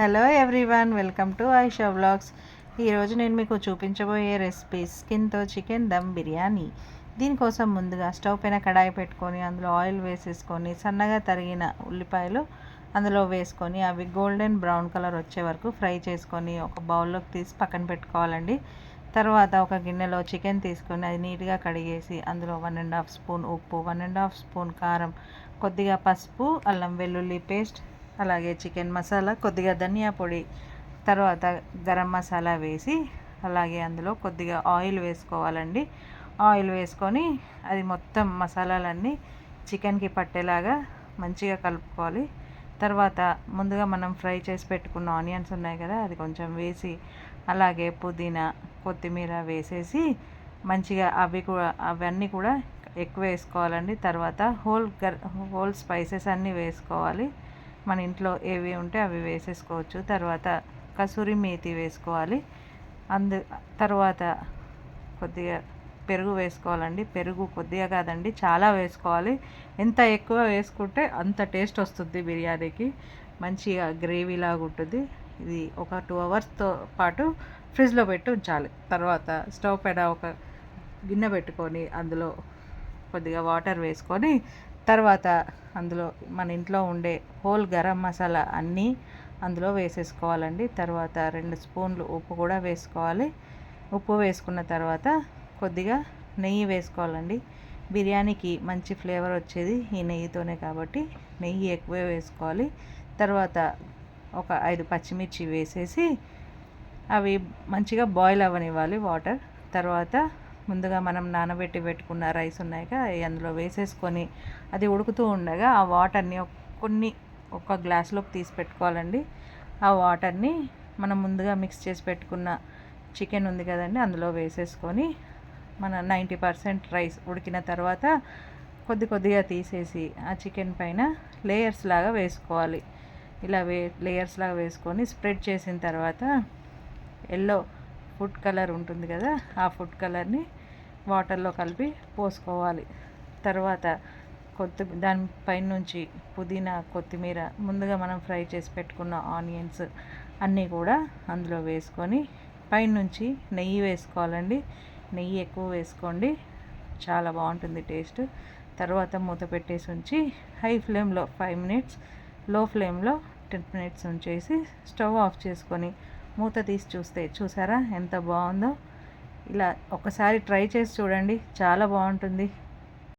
Hello everyone welcome to Aisha vlogs ఈరోజు నేను మీకు చూపించబోయే రెసిపీ స్కిన్తో చికెన్ దమ్ బిర్యానీ. దీనికోసం ముందుగా స్టవ్ పైన కడాయి పెట్టుకొని అందులో ఆయిల్ వేసేసుకొని సన్నగా తరిగిన ఉల్లిపాయలు అందులో వేసుకొని అవి గోల్డెన్ బ్రౌన్ కలర్ వచ్చే వరకు ఫ్రై చేసుకొని ఒక బౌల్లోకి తీసి పక్కన పెట్టుకోవాలండి. తర్వాత ఒక గిన్నెలో చికెన్ తీసుకొని అది నీట్గా కడిగేసి అందులో వన్ అండ్ హాఫ్ స్పూన్ ఉప్పు వన్ అండ్ హాఫ్ స్పూన్ కారం కొద్దిగా పసుపు అల్లం వెల్లుల్లి పేస్ట్ అలాగే చికెన్ మసాలా కొద్దిగా ధనియా పొడి తర్వాత గరం మసాలా వేసి అలాగే అందులో కొద్దిగా ఆయిల్ వేసుకోవాలండి. ఆయిల్ వేసుకొని అది మొత్తం మసాలాలన్నీ చికెన్కి పట్టేలాగా మంచిగా కలుపుకోవాలి. తర్వాత ముందుగా మనం ఫ్రై చేసి పెట్టుకున్న ఆనియన్స్ ఉన్నాయి కదా అది కొంచెం వేసి అలాగే పుదీనా కొత్తిమీర వేసేసి మంచిగా అవి కూడా అవన్నీ కూడా ఎక్కువ వేసుకోవాలండి. తర్వాత హోల్ గర్ హోల్ స్పైసెస్ అన్నీ వేసుకోవాలి. మన ఇంట్లో ఏవి ఉంటే అవి వేసేసుకోవచ్చు. తర్వాత కసూరి మేతి వేసుకోవాలి. అందు తర్వాత కొద్దిగా పెరుగు వేసుకోవాలండి. పెరుగు కొద్దిగా కాదండి చాలా వేసుకోవాలి. ఎంత ఎక్కువ వేసుకుంటే అంత టేస్ట్ వస్తుంది బిర్యానీకి. మంచిగా గ్రేవీ లాగా ఉంటుంది. ఇది ఒక టూ అవర్స్తో పాటు ఫ్రిడ్జ్లో పెట్టి ఉంచాలి. తర్వాత స్టవ్ పైన ఒక గిన్నె పెట్టుకొని అందులో కొద్దిగా వాటర్ వేసుకొని తర్వాత అందులో మన ఇంట్లో ఉండే హోల్ గరం మసాలా అన్నీ అందులో వేసేసుకోవాలండి. తర్వాత రెండు స్పూన్లు ఉప్పు కూడా వేసుకోవాలి. ఉప్పు వేసుకున్న తర్వాత కొద్దిగా నెయ్యి వేసుకోవాలండి. బిర్యానీకి మంచి ఫ్లేవర్ వచ్చేది ఈ నెయ్యితోనే కాబట్టి నెయ్యి ఎక్కువే వేసుకోవాలి. తర్వాత ఒక ఐదు పచ్చిమిర్చి వేసేసి అవి మంచిగా బాయిల్ అవ్వనివ్వాలి వాటర్. తర్వాత ముందుగా మనం నానబెట్టి పెట్టుకున్న రైస్ ఉన్నాయిగా అందులో వేసేసుకొని అది ఉడుకుతూ ఉండగా ఆ వాటర్ని కొన్ని ఒక గ్లాస్లోకి తీసి పెట్టుకోవాలండి. ఆ వాటర్ని మనం ముందుగా మిక్స్ చేసి పెట్టుకున్న చికెన్ ఉంది కదండి అందులో వేసేసుకొని మన నైంటీ పర్సెంట్ రైస్ ఉడికిన తర్వాత కొద్ది కొద్దిగా తీసేసి ఆ చికెన్ పైన లేయర్స్ లాగా వేసుకోవాలి. ఇలా వే లేయర్స్ లాగా వేసుకొని స్ప్రెడ్ చేసిన తర్వాత ఎల్లో ఫుడ్ కలర్ ఉంటుంది కదా ఆ ఫుడ్ కలర్ని వాటర్లో కలిపి పోసుకోవాలి. తర్వాత కొత్తి దానిపైన నుంచి పుదీనా కొత్తిమీర ముందుగా మనం ఫ్రై చేసి పెట్టుకున్న ఆనియన్స్ అన్నీ కూడా అందులో వేసుకొని పైనుంచి నెయ్యి వేసుకోవాలండి. నెయ్యి ఎక్కువ వేసుకోండి చాలా బాగుంటుంది టేస్ట్. తర్వాత మూత పెట్టేసి ఉంచి హై ఫ్లేమ్లో ఫైవ్ మినిట్స్లో ఫ్లేమ్లో టెన్ మినిట్స్ ఉంచేసి స్టవ్ ఆఫ్ చేసుకొని మూత తీసి చూస్తే చూసారా ఎంత బాగుందో? ఇలా ఒకసారి ట్రై చేసి చూడండి. చాలా బాగుంటుంది.